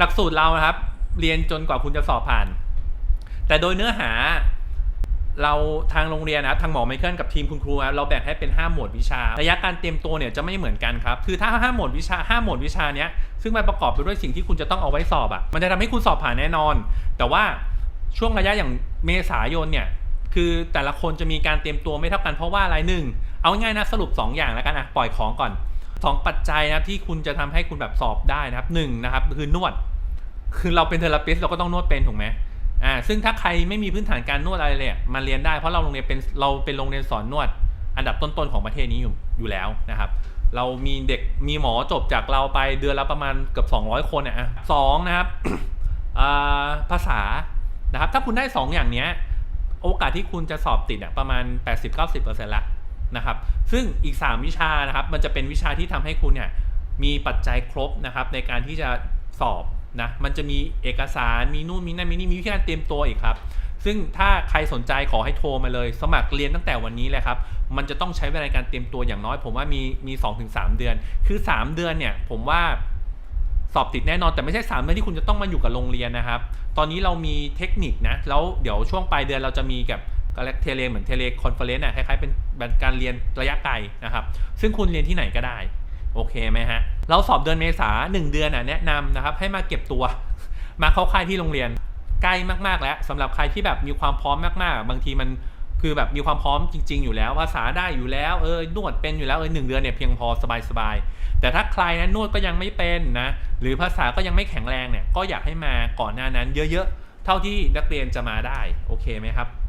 หลักสูตรเรานะครับ เรียนจนกว่าคุณจะสอบผ่าน แต่โดยเนื้อหาเราทางโรงเรียนนะครับทางหมอไมเคิลกับทีมคุณครูครับเราแบ่งให้เป็น 5 หมวดวิชา ระยะการเตรียมตัวเนี่ยจะไม่เหมือนกันครับ คือถ้า 5 หมวดวิชา 5 หมวดวิชาเนี้ยซึ่งมันประกอบไปด้วยสิ่งที่คุณจะต้องเอาไว้สอบอะ่ะมันจะทำให้คุณสอบผ่านแน่นอน แต่ว่าช่วงระยะอย่างเมษายนเนี่ยคือแต่ละคนจะมีการเตรียมตัวไม่เท่ากันเพราะว่าอะไรหนึ่งเอาง่ายนะสรุป 2 อย่างแล้วกันอะปล่อยของก่อนสองปัจจัยนะครับที่คุณจะทำให้คุณแบบสอบได้นะครับหนึ่งนะครับคือนวด คือเราเป็นเทอราปิสต์เราก็ต้องนวดเป็นถูกไหมอ่าซึ่งถ้าใครไม่มีพื้นฐานการนวดอะไรเลยมาเรียนได้เพราะเราโรงเรียนเป็นเราเป็นโรงเรียนสอนนวด อันดับต้นๆของประเทศนี้อยู่อยู่แล้วนะครับ เรามีเด็กมีหมอจบจากเราไปเดือนละประมาณเกือบ200 คนอะสองนะครับอ่าภาษานะครับถ้าคุณได้ 2 อย่างเนี้ยโอกาสที่คุณจะสอบติดอะประมาณ 80-90%ละนะครับซึ่งอีก 3 วิชานะครับมันจะเป็นวิชาที่ทำให้คุณเนี่ยมีปัจจัยครบนะครับในการที่จะสอบ นะมันจะมีเอกสารมีนู่นมีนั่นมีนี่มีวิธีการเตรียมตัวอีกครับ ซึ่งถ้าใครสนใจขอให้โทรมาเลย สมัครเรียนตั้งแต่วันนี้เลยครับ มันจะต้องใช้เวลาการเตรียมตัวอย่างน้อย ผมว่ามีมี2-3เดือน คือ3เดือนเนี่ยผมว่าสอบติดแน่นอนแต่ไม่ใช่3เดือนที่คุณจะต้องมาอยู่กับโรงเรียนนะครับ ตอนนี้เรามีเทคนิคนะแล้วเดี๋ยวช่วงปลายเดือนเราจะมีกับก็เรียกเทเลเหมือนเทเลคอนเฟอเรนซ์อะคล้ายๆเป็นการเรียนระยะไกลนะครับ ซึ่งคุณเรียนที่ไหนก็ได้ โอเคไหมฮะ เราสอบเดือนเมษาหนึ่งเดือนอะแนะนำนะครับให้มาเก็บตัว มาเข้าค่ายที่โรงเรียนใกล้มากๆแล้วสำหรับใครที่แบบมีความพร้อมมากๆ บางทีมันคือแบบมีความพร้อมจริง ๆ อยู่แล้วภาษาได้อยู่แล้วเออนวดเป็นอยู่แล้วเออหนึ่งเดือนเนี่ยเพียงพอสบายๆแต่ถ้าใครนะนวดก็ยังไม่เป็นนะหรือภาษาก็ยังไม่แข็งแรงเนี่ยก็อยากให้มาก่อนหน้านั้นเยอะๆเท่าที่นักเรียนจะมาได้โอเคไหมครับ